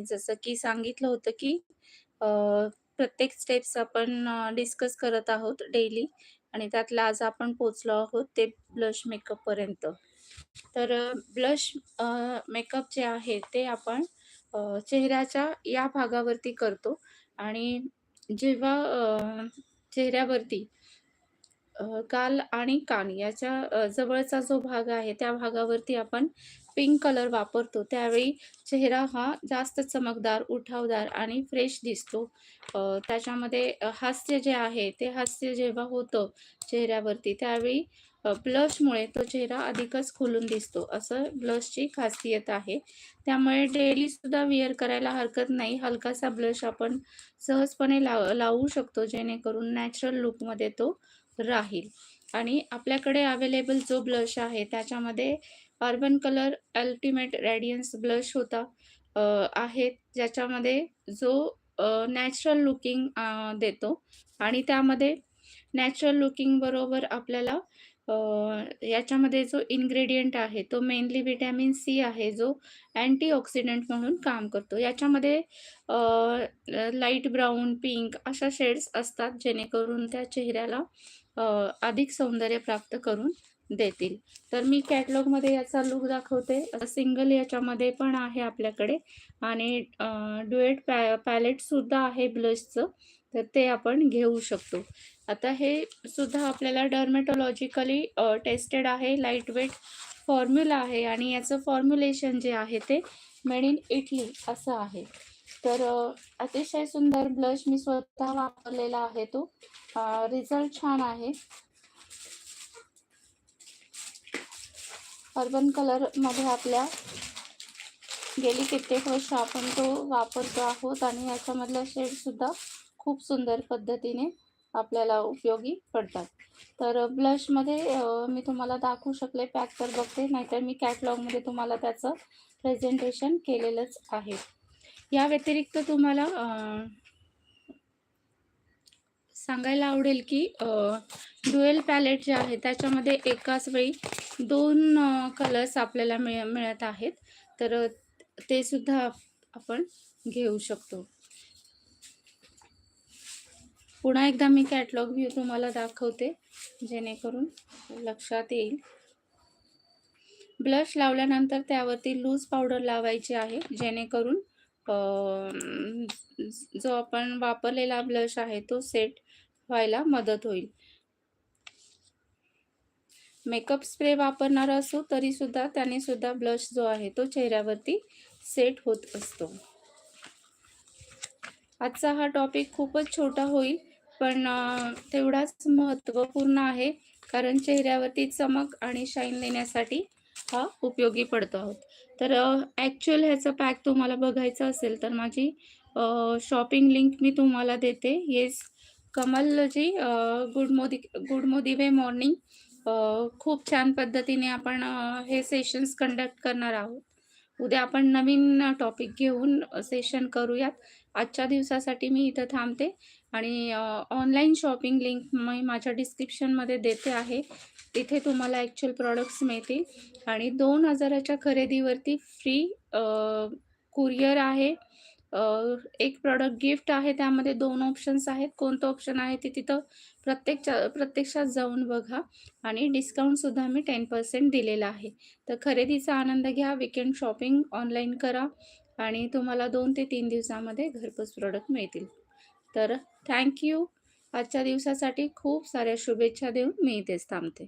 जसं की सांगितलं होतं, की प्रत्येक स्टेप्स आपण डिस्कस करत आहोत डेली आणि त्यातला आज आपण पोचलो आहोत ते ब्लश मेकअपपर्यंत. तर ब्लश मेकअप जे आहे ते आपण चेहऱ्याच्या या भागावरती करतो आणि जेव्हा चेहऱ्यावरती गाल आणि कान याच्या जवळचा जो भाग आहे त्या भागावरती आपण पिंक कलर वापरतो. त्यावेळी चेहरा हा जास्त चमकदार, उठावदार आणि फ्रेश दिसतो. त्याच्यामध्ये हास्य जे आहे ते हास्य जेव्हा होतं चेहऱ्यावरती त्यावेळी ब्लशमुळे तो चेहरा अधिकच खुलून दिसतो. असं ब्लशची खासियत आहे. त्यामुळे डेलीसुद्धा वेअर करायला हरकत नाही. हलकासा ब्लश आपण सहजपणे लाव लावू शकतो जेणेकरून नॅचरल लुकमध्ये तो राहील. आणि आपल्याकडे अवेलेबल जो ब्लश आहे त्याच्यामध्ये urban colour ultimate radiance blush होता आहेत आहे ज्याच्यामध्ये जो नॅचरल लुकिंग देतो आणि त्यामध्ये नॅचरल लुकिंग बरोबर आपल्याला याच्यामध्ये जो इन्ग्रेडियंट आहे तो मेनली व्हिटॅमिन सी आहे जो अँटीऑक्सिडंट म्हणून काम करतो. याच्यामध्ये लाइट ब्राऊन पिंक अशा शेड्स असतात जेणेकरून त्या चेहऱ्याला अधिक सौंदर्य प्राप्त करून देतील. तर मी कॅटलॉगमध्ये याचा लुक दाखवते. सिंगल याच्यामध्ये पण आहे आपल्याकडे आणि डुएट पॅ पॅलेटसुद्धा आहे ब्लशचं, तर ते आपण घेऊ शकतो. आता हे सुद्धा आपल्याला डर्मेटोलॉजिकली टेस्टेड आहे, लाइट वेट फॉर्म्युला आहे आणि याचं फॉर्म्युलेशन जे आहे ते मेड इन इटली असं आहे. तर अतिशय सुंदर ब्लश मी स्वतः वापरलेला आहे तो. रिझल्ट छान आहे. अर्बन कलरमध्ये आपल्या गेली कित्येक वर्ष आपण तो वापरतो आहोत आणि याच्यामधल्या शेडसुद्धा खूप सुंदर पद्धतीने आपल्याला उपयोगी पडतात. तर ब्लशमध्ये मी तुम्हाला दाखवू शकले पॅक तर बघते, नाहीतर मी कॅटलॉगमध्ये तुम्हाला त्याचं प्रेझेंटेशन केलेलंच आहे. या व्यतिरिक्त तुम्हाला सांगायला आवडेल की ड्युएल पॅलेट जे आहे त्याच्यामध्ये एकाच वेळी दोन कलर्स आपल्याला मिळ मिळत आहेत. तर ते सुद्धा आपण घेऊ शकतो. पुन्हा एकदा मी कॅटलॉग व्ह्यू तुम्हाला दाखवते, जेणेकरून लक्षात येईल. ब्लश लावल्यानंतर त्यावरती लूज पावडर लावायची आहे, जेणेकरून जो आपण वापरलेला ब्लश आहे तो सेट व्हायला मदत होईल. मेकअप स्प्रे वापरणार असू तरीसुद्धा त्याने सुद्धा ब्लश जो आहे तो चेहऱ्यावरती सेट होत असतो. आजचा हा टॉपिक खूपच छोटा होईल, पण तेवढाच महत्त्वपूर्ण आहे. कारण चेहऱ्यावरती चमक आणि शाईन देण्यासाठी हा उपयोगी पडतो आहोत. तर ॲक्च्युअल ह्याचं पॅक तुम्हाला बघायचं असेल तर माझी शॉपिंग लिंक मी तुम्हाला देते. Yes Kamalji good Modi good Modi way morning खूप छान पद्धतीने आपण हे सेशन्स कंडक्ट करणार आहोत. उद्या आपण नवीन टॉपिक घेऊन सेशन करूयात. आजच्या दिवसासाठी मी इथं थांबते आणि ऑनलाईन शॉपिंग लिंक मी माझ्या डिस्क्रिप्शनमध्ये देते आहे. तिथे तुम्हाला ॲक्च्युअल प्रॉडक्ट्स मिळतील आणि 2000च्या खरेदीवरती फ्री कुरियर कुरिअर आहे. एक प्रॉडक्ट गिफ्ट आहे. त्यामध्ये दोन ऑप्शन्स आहेत. कोणतं ऑप्शन आहे ते तिथं प्रत्येक प्रत्यक्षात जाऊन बघा आणि डिस्काउंटसुद्धा मी 10% दिलेला आहे. तर खरेदीचा आनंद घ्या. विकेंड शॉपिंग ऑनलाईन करा आणि तुम्हाला दोन ते तीन दिवसामध्ये घरपोच प्रॉडक्ट मिळतील. तर थँक्यू आजच्या दिवसासाठी खूप साऱ्या शुभेच्छा देऊन मी इथेच थांबते.